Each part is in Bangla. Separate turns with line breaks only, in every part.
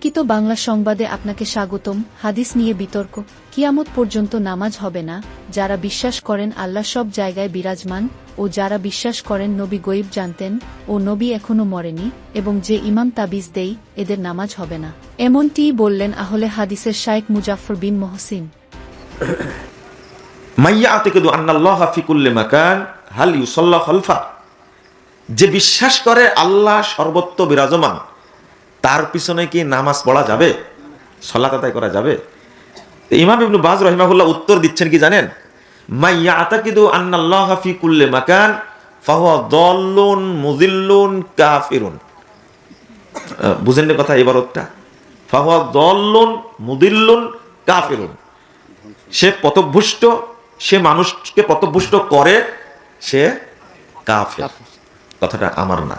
বিতর্কিত বাংলা সংবাদে আপনাকে স্বাগতম। হাদিস নিয়ে বিতর্ক। কিয়ামত পর্যন্ত নামাজ হবে না। যারা বিশ্বাস করেন আল্লাহ সব জায়গায় বিরাজমান ও যারা বিশ্বাস করেন নবী গইব জানতেন ও নবী এখনও মরেনি এবং যে ইমাম তাবিজ দেই, এদের নামাজ হবে না। এমনটিই বললেন আহলে হাদিসের শায়েক মুজাফর বিন মহসিন।
যে বিশ্বাস করে আল্লাহ সর্বত্র বিরাজমান তার পিছনে কি নামাজ পড়া যাবে? সলাত আদায় করা যাবে? ইমাম ইবনু বাজ রহিমাহুল্লাহ উত্তর দিচ্ছেন কি জানেন? মাইয়া আতাকিদু আন্নাল্লাহ ফি কুল্লে মাকান, ফাহুয়া দল্লুন, মুদিল্লুন, কাফিরুন। বুঝেন কথা এবারটা ফাহুয়া দল্লুন, মুদিল্লুন, কাফিরুন। সে পথভুষ্ট সে মানুষকে পথভুষ্ট করে, সে কাফের। কথাটা আমার না।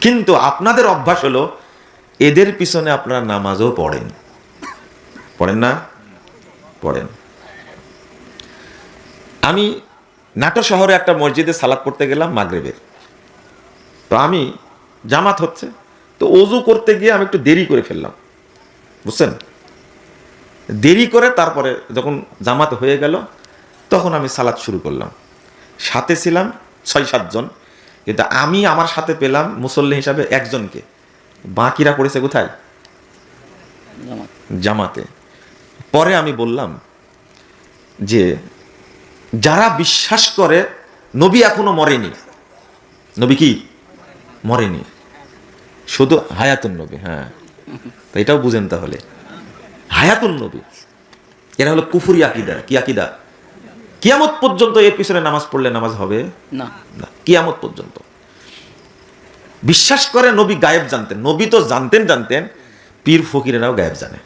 কিন্তু আপনাদের অভ্যাস হলো এদের পিছনে আপনারা নামাজও পড়েন। পড়েন না? পড়েন। আমি নাটো শহরে একটা মসজিদে সালাদ পড়তে গেলাম মাগরেবের। তো আমি, জামাত হচ্ছে, তো অজু করতে গিয়ে আমি একটু দেরি করে ফেললাম। বুঝছেন? দেরি করে তারপরে যখন জামাত হয়ে গেল, তখন আমি সালাদ শুরু করলাম। সাথে ছিলাম ছয় সাতজন কিন্তু আমি আমার সাথে পেলাম মুসল্লি হিসাবে একজনকে। বাকিরা পড়েছে কোথায়? জামাতে। পরে আমি বললাম যে যারা বিশ্বাস করে নবী এখনও মরেনি। নবী কি? মরেনি। শুধু হায়াতুন নবী হ্যাঁ। তো এটাও বুঝেন তাহলে। হায়াতুন নবী এরা হলো কুফুরি আকিদা। কি আকিদা? কিয়ামত পর্যন্ত এর পিছনে নামাজ পড়লে নামাজ হবে?
না
কিয়ামত পর্যন্ত। বিশ্বাস করে নবী গায়েব জানতেন নবী তো জানতেন জানতেন পীর ফকিরেরাও গায়েব জানে।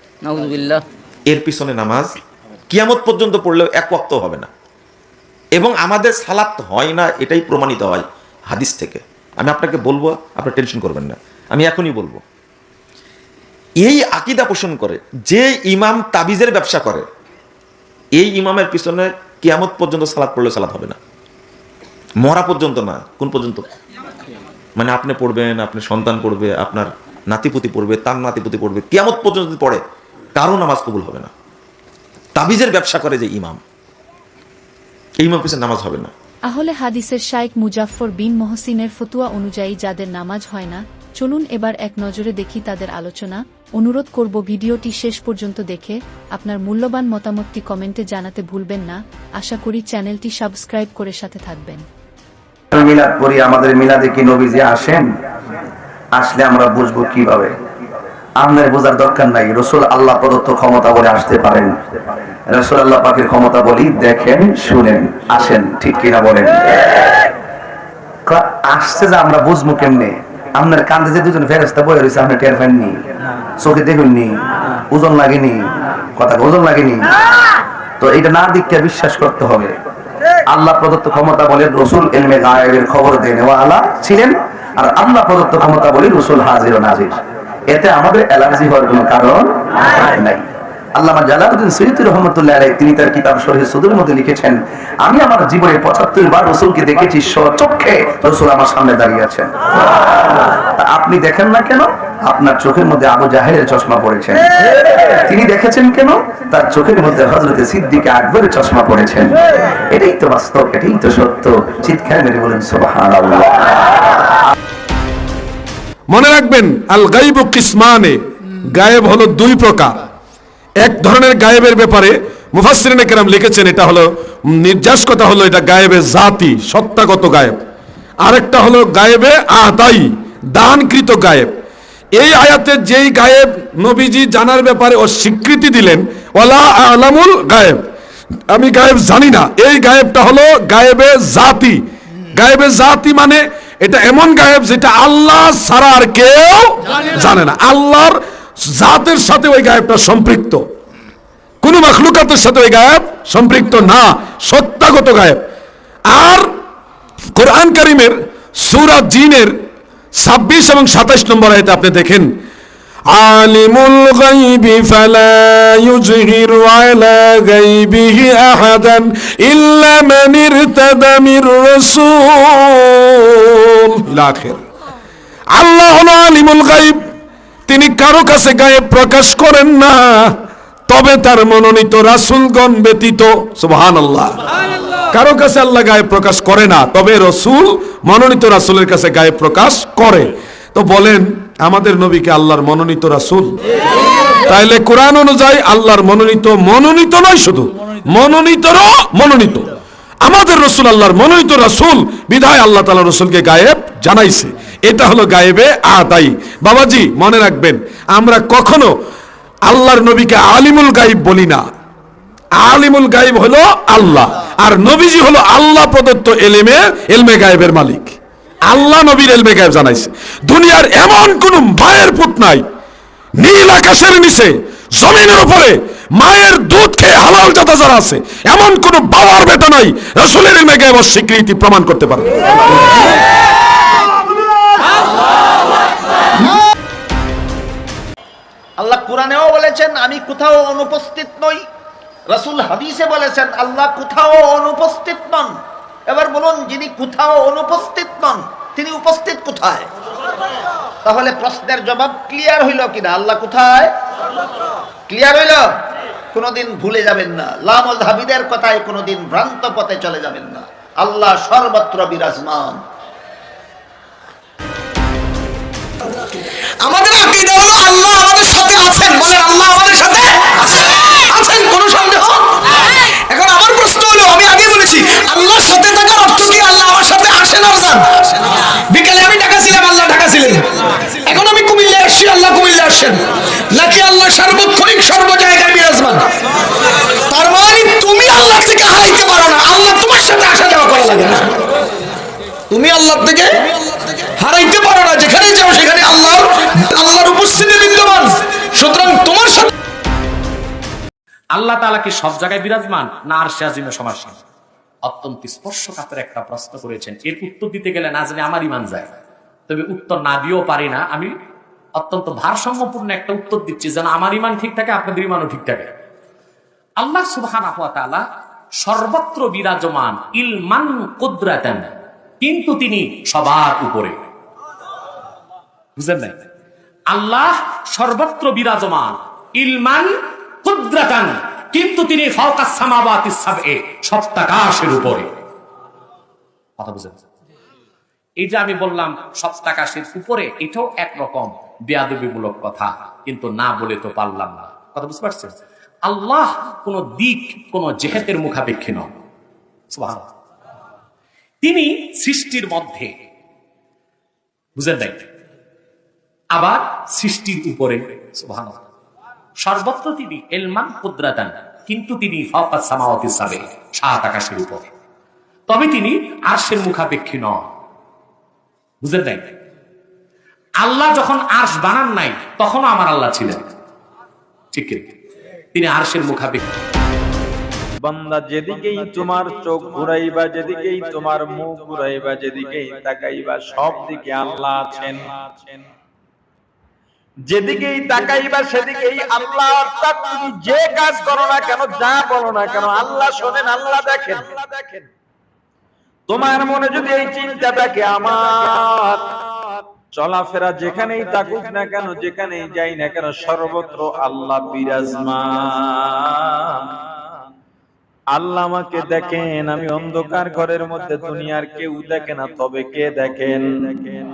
এর পিছনে নামাজ কিয়ামত পর্যন্ত পড়লেও এক ওয়াক্ত হবে না। এবং আমাদের সালাত হয় না এটাই প্রমাণিত হয় হাদিস থেকে। আমি আপনাকে বলব আপনার টেনশন করবেন না আমি এখনই বলব। এই আকিদা পোষণ করে যে ইমাম তাবিজের ব্যবসা করে এই ইমামের পিছনে কিয়ামত পর্যন্ত সালাত পড়লে সালাত হবে না। মরা পর্যন্ত না কোন পর্যন্ত? মানে আপনি পড়বেন, আপনার সন্তান পড়বে, আপনার নাতিপুতি পড়বে, তার নাতিপুতি পড়বে, কিয়ামত পর্যন্ত পড়ে, কারও নামাজ কবুল হবে না। তাবিজের ব্যবসা করে যে ইমাম ইমাম পিছনে নামাজ হবে না।
আহলে হাদিসের শায়েক মুজাফর বিন মহসিনের ফতুয়া অনুযায়ী যাদের নামাজ হয় না, চলুন এবার এক নজরে দেখি তাদের আলোচনা। অনুরোধ করব ভিডিওটি শেষ পর্যন্ত দেখে আপনার মূল্যবান মতামতটি কমেন্টে জানাতে ভুলবেন না। আশা করি চ্যানেলটি সাবস্ক্রাইব করে সাথে থাকবেন।
মিলাদ করি, আমাদের মিলাদে কি নবীজি আসেন? আসলে আমরা বুঝব কীভাবে। আমাদের বোঝার দরকার নাই, রসুল আল্লাহ প্রদত্ত ক্ষমতা বলে আসতে পারেন। রসুল আল্লাহ পাকের ক্ষমতা বলি, দেখেন, শুনেন, আসেন, ঠিক কিনা বলেন। আসছে যে আমরা বুঝব কেমনে? আপনার কান্দে যে দুজন ফেরেস্তা বয়ে রয়েছে, আপনি টের পাননি? চোখে দেখুননি? ওজন লাগেনি? কথা ওজন লাগেনি? তো এটা না দিককে বিশ্বাস করতে হবে। আল্লাহ প্রদত্ত ক্ষমতা বলে রসুল এলমে গায়েবের খবর দিয়ে নেওয়া আলা ছিলেন, আর আল্লাহ প্রদত্ত ক্ষমতা বলে রসুল হাজির ও নাজির। এতে আমাদের অ্যালার্জি হওয়ার কোনো কারণ নাই। তিনি তার সুদুর মধ্যে লিখেছেন, আমি আমার জীবনে 75 বার রাসূলকে দেখেছি রাসূল আমার সামনে দাঁড়িয়ে আছেন। আপনি দেখেন না কেন? আপনার চোখের মধ্যে আবু জাহেলের চশমা পড়েছেন। তিনি দেখেছেন কেন? তার চোখের মধ্যে হযরতে সিদ্দিকে আকবরের চশমা পড়েছেন। এটাই তো বাস্তব, এটাই তো সত্য। চিৎকার মেরে বলেন, সুবহানাল্লাহ।
মনে রাখবেন, আল গাইব কিসমানে, গায়েব হলো দুই প্রকার। এক ধরনের গায়েবের ব্যাপারে মুফাসসিরিনে কেরাম লিখেছেন, এটা হলো নির্যাস কথা হলো, এটা গায়েবে জাতি, সত্তাগত গায়েব। আরেকটা হলো গায়েবে আতাই দানকৃত গায়েব। এই আয়াতে যেই গায়েব নবীজি জানার ব্যাপারে অস্বীকৃতি দিলেন ওলা আলামুল গায়েব। আমি গায়েব জানি না। এই গায়েবটা হলো গায়েবে জাতি। গায়েবে জাতি মানে এটা এমন গায়েব যেটা আল্লাহ ছাড়া আর কেউ জানে না। আল্লাহর জাতের সাথে ওই গায়েবটা সম্পৃক্ত। কোন মাখলুকাতের সাথে ওই গায়েব সম্পৃক্ত না। সত্যাগত গায়েব। আর কোরআন কারিমের সুরা জিনের ছাব্বিশ এবং সাতাইশ নম্বর আয়তে আপনি দেখেন, আলিমুল গাইবি ফালা ইউজহিরু আলা গাইবিহি আহাদান ইল্লা মান ইরতাদা মির রাসূল। আখির আল্লাহ হলো আলিমুল গাইব। তিনি কারও কাছে গায়ে প্রকাশ করেন না, তবে তার মনোনীত রাসূলগণ ব্যতীত, সুবহানাল্লাহ। কারও কাছে আল্লাহ গায়ে প্রকাশ করে না, তবে রসুল, মনোনীত রাসূলের কাছে গায়ে প্রকাশ করে। তো বলেন, আমাদের নবীকে আল্লাহর মনোনীত রাসূল? তাইলে কোরআন অনুযায়ী আল্লাহর মনোনীত মনোনীত নয় শুধু, মনোনীতরও মনোনীত। আমাদের রসুল আল্লাহর মনোনীত রাসূল, বিধায় আল্লাহ তাআলা রসুলকে গায়েব জানাইছে। এটা হলো গায়েবে আদায়ী। বাবাজি, মনে রাখবেন, আমরা কখনো আল্লাহর নবীকে আলিমুল গাইব বলি না। আলিমুল গাইব হলো আল্লাহ। আর নবীজি হলো আল্লাহ প্রদত্ত এলেমে, এলমে গায়েবের মালিক। আল্লাহ নবীর এলমে গায়েব জানাইছে। দুনিয়ার এমন কোন মায়ের পুত নাই। নীল আকাশের নিচে, জমিনের উপরে মায়ের দুধ খেয়ে হালাল জাতা যারা আছে, এমন কোন বাবার বেটা নাই, রসুলের এলমে গায়েব স্বীকৃতি প্রমাণ করতে পারবে
আল্লাহ কোরআনেও বলেছেন, আমি কোথাও অনুপস্থিত নই। রাসূল হাদিসে বলেছেন, আল্লাহ কোথাও অনুপস্থিত নন। এবার বলুন, যিনি কোথাও অনুপস্থিত নন, তিনি উপস্থিত কোথায়? তাহলে প্রশ্নের জবাব ক্লিয়ার হইল কিনা? আল্লাহ কোথায়? ক্লিয়ার হইল? কোনোদিন ভুলে যাবেন না। লামল হাবিদের কথায় কোনোদিন ভ্রান্ত পথে চলে যাবেন না। আল্লাহ সর্বত্র বিরাজমান।
আমাদের আকীদা আল্লাহ আমাদের সাথে আছেন। বলেন আল্লাহ আমাদের সাথে আছেন কোনো সন্দেহ এখন আমার প্রশ্ন হলো আমি আগে বলেছি আল্লাহর সাথে অর্থ কি আল্লাহ আমার সাথে আসেন আর যান। আমি ঢাকা ছিলাম আল্লাহ ঢাকা ছিলেন এখন আমি কুমিল্লা আসছি, আল্লাহ কুমিল্লা আসছেন। নাকি আল্লাহ সর্ব জায়গায় বিরাজমান? তার মানে তুমি আল্লাহ থেকে হারাইতে পারো না, আল্লাহ তোমার সাথে আসা যাওয়া করা লাগে না। তুমি আল্লাহ থেকে হারাইতে পারো না যেখানে যাও সেখানে আল্লাহর আল্লাহর উপস্থিতি বিদ্যমান। সুতরাং তোমার সাথে
আল্লাহ তাআলা কি সব জায়গায় বিরাজমান, না আর সে আজিমে সমাসীন অত্যন্ত স্পর্শকাতর একটা প্রশ্ন করেছেন। এর উত্তর দিতে গেলে না জানি আমার ইমান যায়। তবে উত্তর না দিয়েও পারি না। আমি অত্যন্ত ভারসাম্যপূর্ণ একটা উত্তর দিচ্ছি যেন আমার ইমান ঠিক থাকে, আপনাদের ইমানও ঠিক থাকে। আল্লাহ সুবহানাহু ওয়া সর্বত্র বিরাজমান ইলমান কুদরাতান, কিন্তু তিনি সবার উপরে। বুঝলেন আল্লাহ সর্বত্র বিরাজমান ইলমান কুদরাতান। কিন্তু তিনি সপ্তাকাশের উপরে। কথা বুঝেন এই যে আমি বললাম সপ্তাকাশের উপরে, এটাও একরকম বেয়াদবিমূলক কথা, কিন্তু না বলে তো পারলাম না। কথা বুঝতে পারছেন? আল্লাহ কোন দিক, কোন জেহেতের মুখাপেক্ষী নন। তিনি সৃষ্টির মধ্যে। বুঝেন নাই? আবার সৃষ্টির উপরে। সুবহানাল্লাহ। সর্বত্র তিনি এলমান কুদরাতান, কিন্তু তিনি ফাওকাস সামাওয়াতিস সাবে সাত আকাশের উপরে। তবে তিনি আরশের মুখাপেক্ষী নন। বুঝলেন নাই? আল্লাহ যখন আরশ বানান নাই, তখনও আমার আল্লাহ ছিলেন। ঠিক তিনি আরশের মুখাপেক্ষী।
বান্দা যেদিকেই তোমার চোখ ঘুরাইবা, যেদিকেই তোমার মুখ ঘুরাইবা, যেদিকেই তাকাইবা সব দিকে আল্লাহ আছেন। যেদিকেই তাকাইবা সেদিকেই আল্লাহ অর্থাৎ তুমি যে কাজ করো না কেন, যা বলো না কেন, আল্লাহ শোনেন, আল্লাহ দেখেন। তোমার মনে যদি এই চিন্তা থাকে, আমার চলাফেরা যেখানেই থাকুক না কেন, যেখানেই যাই না কেন, সর্বত্র আল্লাহ বিরাজমান। আল্লাহ আমাকে দেখেন, আমি অন্ধকার ঘরের মধ্যে দুনিয়ার কেউ দেখে না, তবে কে দেখেন দেখেন?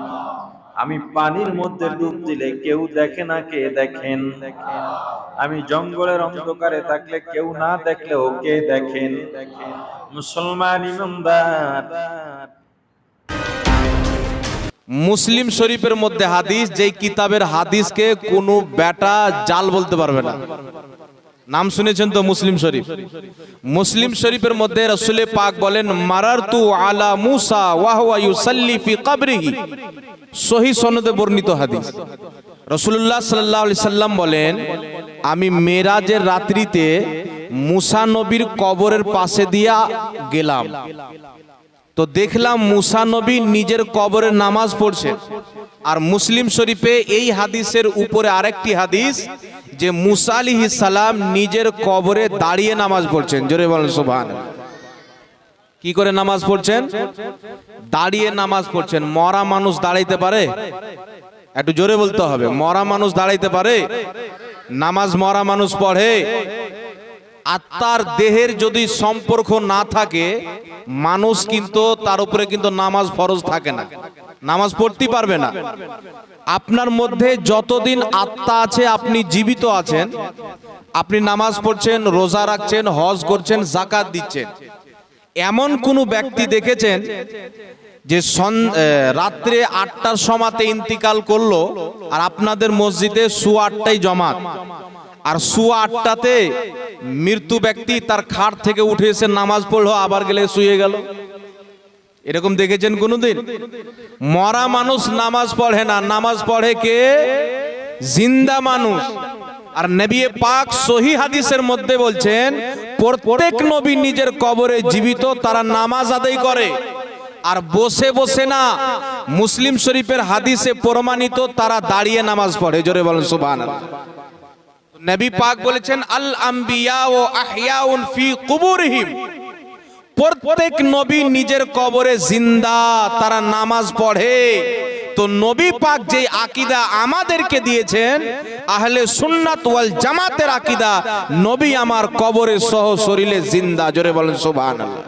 আমি পানির মধ্যে ডুব দিলে কেউ দেখে না কে দেখেন। আমি জঙ্গলের অন্ধকারে থাকলে কেউ না দেখলেও কে দেখেন। মুসলমান ইমানদার।
মুসলিম শরীফের মধ্যে হাদিস, যেই কিতাবের হাদিসকে কোনো বেটা জাল বলতে পারবে না। নাম শুনেছেন তো মুসলিম শরীফ? মুসলিম শরীফের মধ্যে রসুলে পাক বলেন, মারারতু আলা মুসা ওয়াহুয়া ইউসাল্লি ফি কবরিহি। সহি সনদে বর্ণিত হাদিস। রসুল্লাহ সাল্লাহ সাল্লাম বলেন, আমি মেরাজের রাত্রিতে মুসা নবীর কবরের পাশে দিয়া গেলাম। তো দেখলাম মুসা নবী নিজের কবরে নামাজ পড়ছে আর মুসলিম শরীফে এই হাদিসের উপরে আরেকটি হাদিস যে মুসা আলিহি সালাম নিজের কবরে দাঁড়িয়ে নামাজ পড়ছেন। জোরে বলেন সুবহান কি করে নামাজ পড়ছেন? দাঁড়িয়ে নামাজ পড়ছেন। মরা মানুষ দাঁড়াইতে পারে? একটু জোরে বলতে হবে। মরা মানুষ দাঁড়াইতে পারে? নামাজ মরা মানুষ পড়ে? আত্মার দেহের যদি সম্পর্ক না থাকে, মানুষ কিন্তু তার উপরে কিন্তু নামাজ ফরজ থাকে না। নামাজ পড়তে পারবে না। আপনার মধ্যে যতদিন আত্মা আছে, আপনি জীবিত আছেন, আপনি নামাজ পড়ছেন, রোজা রাখছেন, হজ করছেন জাকাত দিচ্ছেন। এমন কোন ব্যক্তি দেখেছেন যে রাত্রে আটটার সময়তে ইন্তিকাল করল আর আপনাদের মসজিদে সু আটটাই জমাত? আর সু আটটাতে মৃত্যু ব্যক্তি তার খাট থেকে উঠে এসে নামাজ পড়ল, আবার গেলে শুয়ে গেল। এরকম দেখেছেন কোনোদিন? মরা মানুষ নামাজ পড়ে না। নামাজ পড়ে কে? জিন্দা মানুষ। আর নবী পাক সহি হাদিসের মধ্যে বলছেন, প্রত্যেক নবী নিজের কবরে জীবিত, তারা নামাজ আদায় করে। আর বসে বসে না, মুসলিম শরীফের হাদিসে প্রমাণিত, তারা দাঁড়িয়ে নামাজ পড়ে। জোরে বলেন সুবহানাল্লাহ। নবী পাক বলেছেন আল আম্বিয়া ও আহিয়াউন ফি কুবুরহিম। প্রত্যেক নবী নিজের কবরে জিন্দা তারা নামাজ পড়ে। তো নবী পাক যে আকিদা আমাদেরকে দিয়েছেন আহলে সুন্নাত ওয়াল জামাতের আকিদা নবী আমার কবরে সহ শরীরে জিন্দা। জোরে বলেন সুবহানাল্লাহ।